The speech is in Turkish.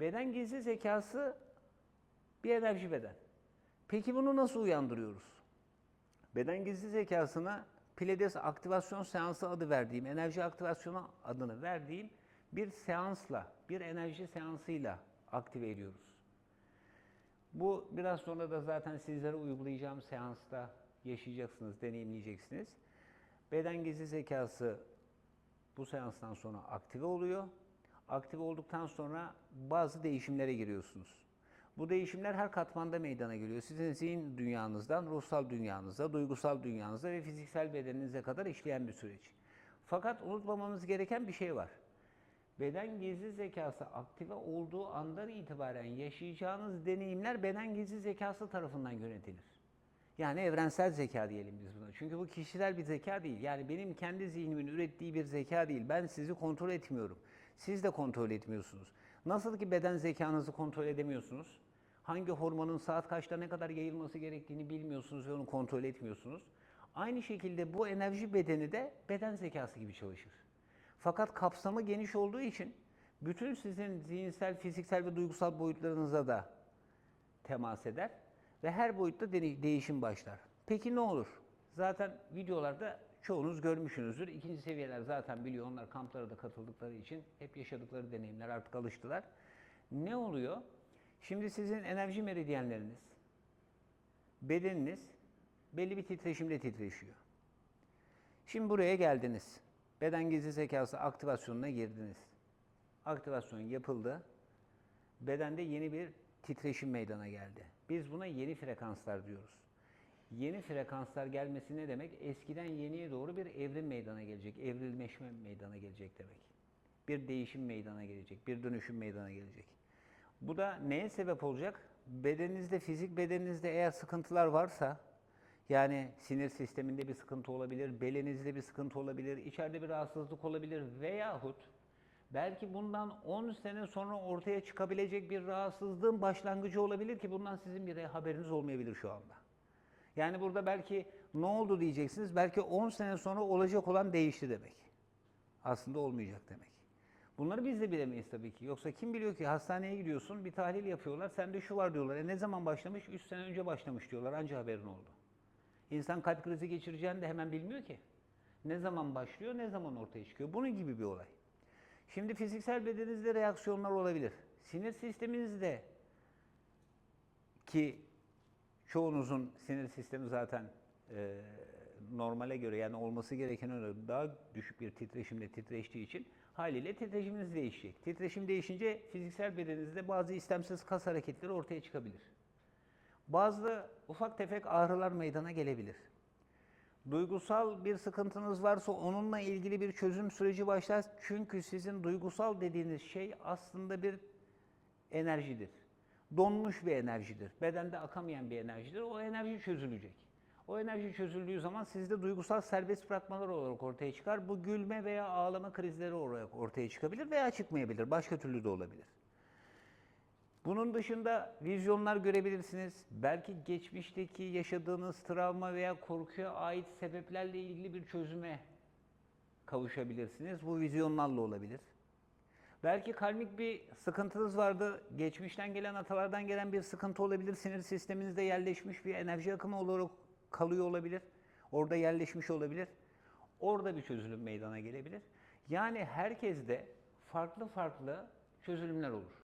Beden gizli zekası bir enerji beden. Peki bunu nasıl uyandırıyoruz? Beden gizli zekasına Pilates aktivasyon seansı adı verdiğim, enerji aktivasyonu adını verdiğim bir seansla, bir enerji seansıyla aktive ediyoruz. Bu biraz sonra da zaten sizlere uygulayacağım seansta yaşayacaksınız, deneyimleyeceksiniz. Beden gizli zekası bu seanstan sonra aktive oluyor. Aktive olduktan sonra bazı değişimlere giriyorsunuz. Bu değişimler her katmanda meydana geliyor. Sizin zihin dünyanızdan ruhsal dünyanıza, duygusal dünyanıza ve fiziksel bedeninize kadar işleyen bir süreç. Fakat unutmamamız gereken bir şey var. Beden gizli zekası aktive olduğu andan itibaren yaşayacağınız deneyimler beden gizli zekası tarafından yönetilir. Yani evrensel zeka diyelim biz buna. Çünkü bu kişisel bir zeka değil. Yani benim kendi zihnimin ürettiği bir zeka değil. Ben sizi kontrol etmiyorum. Siz de kontrol etmiyorsunuz. Nasıl ki beden zekanızı kontrol edemiyorsunuz. Hangi hormonun saat kaçta ne kadar yayılması gerektiğini bilmiyorsunuz ve onu kontrol etmiyorsunuz. Aynı şekilde bu enerji bedeni de beden zekası gibi çalışır. Fakat kapsamı geniş olduğu için bütün sizin zihinsel, fiziksel ve duygusal boyutlarınıza da temas eder ve her boyutta de- değişim başlar. Peki ne olur? Zaten videolarda çoğunuz görmüşsünüzdür. İkinci seviyeler zaten biliyor. Onlar kamplara da katıldıkları için hep yaşadıkları deneyimler artık alıştılar. Ne oluyor? Şimdi sizin enerji meridyenleriniz, bedeniniz belli bir titreşimle titreşiyor. Şimdi buraya geldiniz. Beden gizli zekası aktivasyonuna girdiniz. Aktivasyon yapıldı. Bedende yeni bir titreşim meydana geldi. Biz buna yeni frekanslar diyoruz. Yeni frekanslar gelmesi ne demek? Eskiden yeniye doğru bir evrim meydana gelecek, evrilmeşme meydana gelecek demek. Bir değişim meydana gelecek, bir dönüşüm meydana gelecek. Bu da neye sebep olacak? Bedeninizde, fizik bedeninizde eğer sıkıntılar varsa, yani sinir sisteminde bir sıkıntı olabilir, belinizde bir sıkıntı olabilir, içeride bir rahatsızlık olabilir veyahut belki bundan 10 sene sonra ortaya çıkabilecek bir rahatsızlığın başlangıcı olabilir ki bundan sizin bir haberiniz olmayabilir şu anda. Yani burada belki ne oldu diyeceksiniz, belki 10 sene sonra olacak olan değişti demek. Aslında olmayacak demek. Bunları biz de bilemeyiz tabii ki. Yoksa kim biliyor ki hastaneye gidiyorsun, bir tahlil yapıyorlar, sende şu var diyorlar. E ne zaman başlamış? 3 sene önce başlamış diyorlar, anca haberin oldu. İnsan kalp krizi geçireceğini de hemen bilmiyor ki. Ne zaman başlıyor, ne zaman ortaya çıkıyor. Bunun gibi bir olay. Şimdi fiziksel bedeninizde reaksiyonlar olabilir. Sinir sisteminizde ki çoğunuzun sinir sistemi zaten e, normale göre yani olması gereken öyle daha düşük bir titreşimle titreştiği için haliyle titreşiminiz değişecek. Titreşim değişince fiziksel bedeninizde bazı istemsiz kas hareketleri ortaya çıkabilir. Bazı ufak tefek ağrılar meydana gelebilir. Duygusal bir sıkıntınız varsa onunla ilgili bir çözüm süreci başlar. Çünkü sizin duygusal dediğiniz şey aslında bir enerjidir. Donmuş bir enerjidir. Bedende akamayan bir enerjidir. O enerji çözülecek. O enerji çözüldüğü zaman sizde duygusal serbest bırakmalar olarak ortaya çıkar. Bu gülme veya ağlama krizleri olarak ortaya çıkabilir veya çıkmayabilir. Başka türlü de olabilir. Bunun dışında vizyonlar görebilirsiniz. Belki geçmişteki yaşadığınız travma veya korkuya ait sebeplerle ilgili bir çözüme kavuşabilirsiniz. Bu vizyonlarla olabilir. Belki karmik bir sıkıntınız vardı. Geçmişten gelen, atalardan gelen bir sıkıntı olabilir. Sinir sisteminizde yerleşmiş bir enerji akımı olarak kalıyor olabilir. Orada yerleşmiş olabilir. Orada bir çözülüm meydana gelebilir. Yani herkeste farklı farklı çözülümler olur.